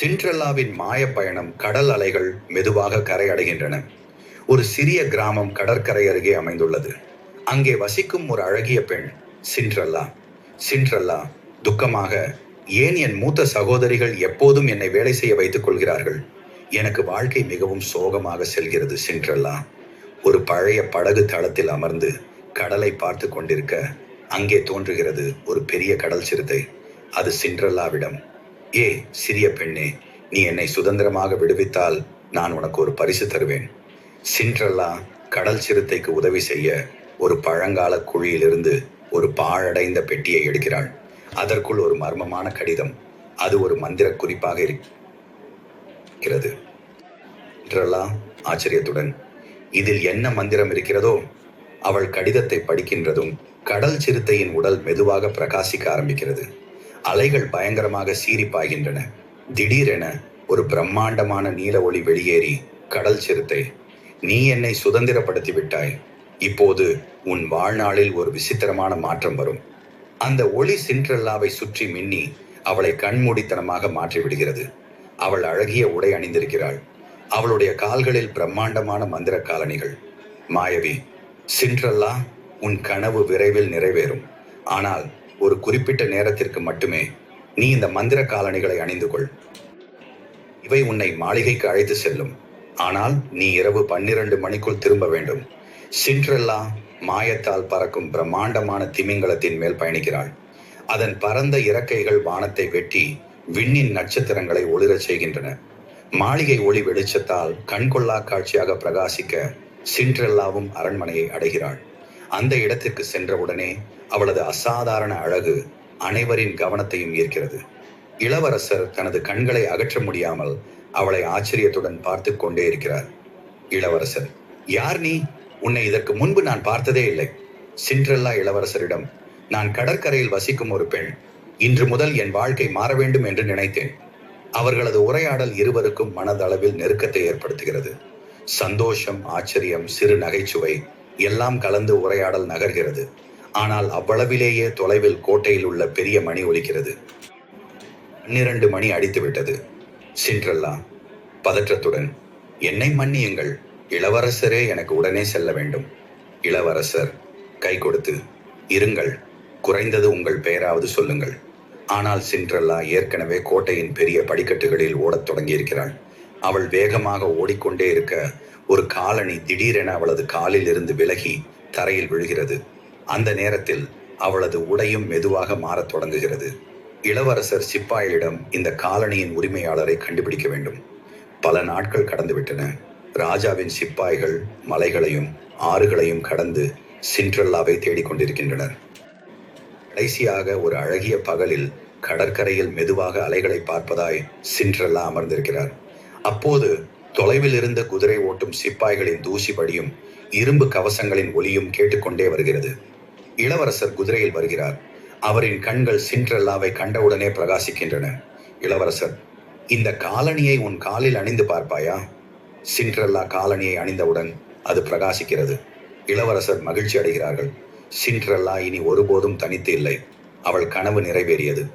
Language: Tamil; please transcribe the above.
சிண்ட்ரெல்லாவின் மாய பயணம் கடல் அலைகள் மெதுவாக கரை அடைகின்றன ஒரு சிறிய கிராமம் கடற்கரை அருகே அமைந்துள்ளது. அங்கே வசிக்கும் ஒரு அழகிய பெண் சிண்ட்ரெல்லா. சிண்ட்ரெல்லா துக்கமாக ஏன் என் மூத்த சகோதரிகள் எப்போதும் என்னை வேலை செய்ய வைத்துக் கொள்கிறார்கள்? எனக்கு வாழ்க்கை மிகவும் சோகமாக செல்கிறது சிண்ட்ரெல்லா. ஒரு பழைய படகு தளத்தில் அமர்ந்து கடலை பார்த்து கொண்டிருக்க அங்கே தோன்றுகிறது ஒரு பெரிய கடல் சிறுத்தை. அது சிண்ட்ரெல்லாவிடம் ஏ சிறிய பெண்ணே நீ என்னை சுதந்திரமாக விடுவித்தால் நான் உனக்கு ஒரு பரிசு தருவேன். சிண்ட்ரல்லா கடல் சிறுத்தைக்கு உதவி செய்ய ஒரு பழங்கால குழியிலிருந்து ஒரு பாழடைந்த பெட்டியை எடுக்கிறாள். அதற்குள் ஒரு மர்மமான கடிதம். அது ஒரு மந்திர குறிப்பாக இருக்கிறது. சிண்ட்ரெல்லா ஆச்சரியத்துடன் இதில் என்ன மந்திரம் இருக்கிறதோ அவள் கடிதத்தை படிக்கின்றதும் கடல் சிறுத்தையின் உடல் மெதுவாக பிரகாசிக்க ஆரம்பிக்கிறது. அலைகள் பயங்கரமாக சீரிப்பாகின்றன திடீரென ஒரு பிரம்மாண்டமான நீல ஒளி வெளியேறி கடல் சிறுத்தை நீ என்னை சுதந்திரப்படுத்தி விட்டாய் இப்போது உன் வாழ்நாளில் ஒரு விசித்திரமான மாற்றம் வரும். அந்த ஒளி சிண்ட்ரல்லாவை சுற்றி மின்னி அவளை கண்மூடித்தனமாக மாற்றி விடுகிறது அவள் அழகிய உடை அணிந்திருக்கிறாள். அவளுடைய கால்களில் பிரம்மாண்டமான மந்திர காலணிகள். மாயவி சிண்ட்ரல்லா உன் கனவு விரைவில் நிறைவேறும். ஆனால் ஒரு குறிப்பிட்ட நேரத்திற்கு மட்டுமே நீ இந்த மந்திர காலணிகளை அணிந்து கொள். இவை உன்னை மாளிகைக்கு அழைத்து செல்லும். ஆனால் நீ இரவு பன்னிரண்டு மணிக்குள் திரும்ப வேண்டும். சிண்ட்ரெல்லா மாயத்தால் பறக்கும் பிரம்மாண்டமான திமிங்கலத்தின் மேல் பயணிக்கிறாள். அதன் பரந்த இறக்கைகள் வானத்தை வெட்டி விண்ணின் நட்சத்திரங்களை ஒளிரச் செய்கின்றன. மாளிகை ஒளி வெளிச்சத்தால் கண்கொள்ளா காட்சியாக பிரகாசிக்க சிண்ட்ரெல்லாவும் அரண்மனையை அடைகிறாள். அந்த இடத்திற்கு சென்றவுடனே அவளது அசாதாரண அழகு அனைவரின் கவனத்தையும் ஈர்க்கிறது. இளவரசர் தனது கண்களை அகற்ற முடியாமல் அவளை ஆச்சரியத்துடன் பார்த்து கொண்டே இருக்கிறார். இளவரசர் யார் நீ? உன்னை இதற்கு முன்பு நான் பார்த்ததே இல்லை. சிண்ட்ரெல்லா இளவரசரிடம் நான் கடற்கரையில் வசிக்கும் ஒரு பெண். இன்று முதல் என் வாழ்க்கை மாற வேண்டும் என்று நினைத்தேன். அவர்களது உரையாடல் இருவருக்கும் மனதளவில் நெருக்கத்தை ஏற்படுத்துகிறது. சந்தோஷம் ஆச்சரியம் சிறு நகைச்சுவை எல்லாம் கலந்து உரையாடல் நகர்கிறது. ஆனால் அவ்வளவிலேயே தொலைவில் கோட்டையில் உள்ள பெரிய மணி ஒலிக்கிறது. பன்னிரண்டு மணி அடித்துவிட்டது சிண்ட்ரல்லா பதற்றத்துடன் என்னை மன்னியுங்கள் இளவரசரே எனக்கு உடனே செல்ல வேண்டும். இளவரசர் கை கொடுத்து இருங்கள் குறைந்தது உங்கள் பெயராவது சொல்லுங்கள். ஆனால் சிண்ட்ரல்லா ஏற்கனவே கோட்டையின் பெரிய படிக்கட்டுகளில் ஓடத் தொடங்கியிருக்கிறாள். அவள் வேகமாக ஓடிக்கொண்டே இருக்க ஒரு காலணி திடீரென அவளது காலில் இருந்து விலகி தரையில் விழுகிறது. அந்த நேரத்தில் அவளது உடையும் மெதுவாக மாறத் தொடங்குகிறது. இளவரசர் சிப்பாயிடம் இந்த காலணியின் உரிமையாளரை கண்டுபிடிக்க வேண்டும். பல நாட்கள் கடந்துவிட்டன. ராஜாவின் சிப்பாய்கள் மலைகளையும் ஆறுகளையும் கடந்து சிண்ட்ரல்லாவை தேடிக்கொண்டிருக்கின்றனர். கடைசியாக ஒரு அழகிய பகலில் கடற்கரையில் மெதுவாக அலைகளை பார்ப்பதாய் சிண்ட்ரெல்லா அமர்ந்திருக்கிறார். அப்போது தொலைவில் இருந்த குதிரை ஓட்டும் சிப்பாய்களின் தூசிபடியும் இரும்பு கவசங்களின் ஒலியும் கேட்டுக்கொண்டே வருகிறது. இளவரசர் குதிரையில் வருகிறார். அவரின் கண்கள் சிண்ட்ரெல்லாவை கண்டவுடனே பிரகாசிக்கின்றன. இளவரசர் இந்த காலணியை உன் காலில் அணிந்து பார்ப்பாயா? சிண்ட்ரெல்லா காலணியை அணிந்தவுடன் அது பிரகாசிக்கிறது. இளவரசர் மகிழ்ச்சி அடைகிறார்கள். சிண்ட்ரெல்லா இனி ஒருபோதும் தனித்து இல்லை. அவள் கனவு நிறைவேறியது.